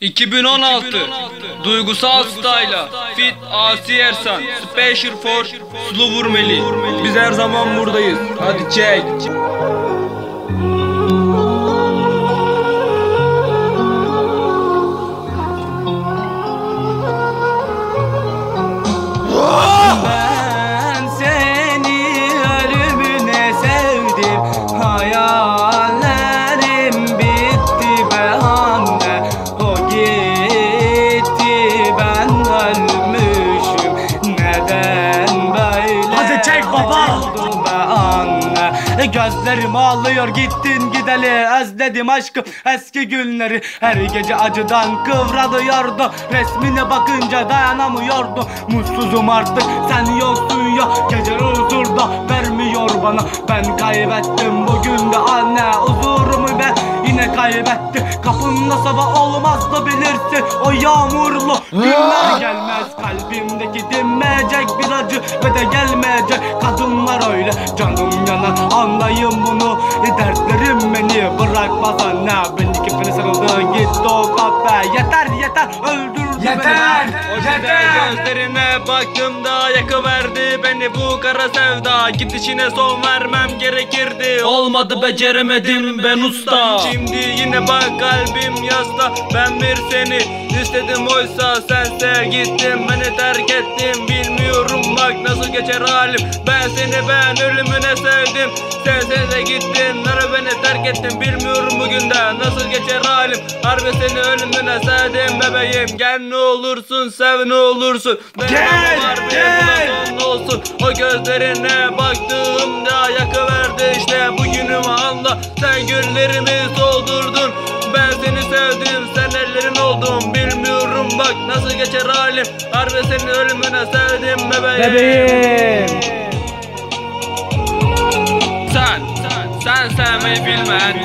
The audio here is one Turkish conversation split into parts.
2016 Duygusal Style'a Fit Asi Ersan. Special for Sulu Vurmeli. Biz her zaman buradayız. Hadi çek Gözlerim ağlıyor gittin gideli. Özledim aşkım eski günleri. Her gece acıdan kıvranıyordu Resmine bakınca dayanamıyordu. Mutsuzum artık sen yoksun ya. Gece huzurda vermiyor bana. Ben kaybettim bugün de anne Huzurumu ben yine kaybetti. Kapında sabah olmaz da bilirsin O yağmurlu günler gelmez Kalbimdeki dinmeyecek bir acı Ve de gelmeyecek. Kadınlar öyle Canım yanar. Anlayın bunu. Dertlerim beni bırakmaz anne gözlerine baktığımda yakıverdi beni bu kara sevda. Gidişine son vermem gerekirdi. Olmadı beceremedim ben usta. Şimdi yine bak kalbim yasta. Ben bir seni istedim oysa sense gittin Beni terk ettin bilmiyorum bak nasıl geçer halim. Ben seni ben ölümüne sevdim. Sen sen de gittin nere terk ettin Bilmiyorum bugün de nasıl geçer halim. Harbi seni ölümüne sevdim bebeğim. Gel ne olursun sev ne olursun. Benim Gel, gel. olsun O gözlerine baktığımda yakıverdi işte bugünümü anla. Sen güllerimi soldurdun ben seni sevdim. Sen ellerin oldun Bilmiyorum bak nasıl geçer halim. Harbi seni ölümüne sevdim bebeğim. Bebeğim sevmeyi bilmeyen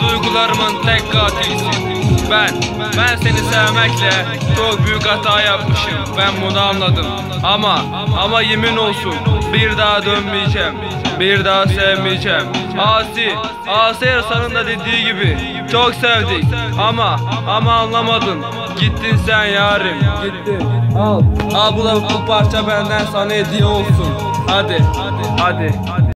Duygularımın tek katilsin. Ben, ben seni sevmekle Çok büyük hata yapmışım. Ben bunu anladım. Ama, ama yemin olsun Bir daha dönmeyeceğim. Bir daha sevmeyeceğim. Asi, Asi Ersan'ın da dediği gibi Çok sevdik. Ama, ama anlamadın. Gittin sen yarim. Gittin. Al, al bu da bu parça benden sana hediye olsun. Hadi, hadi, hadi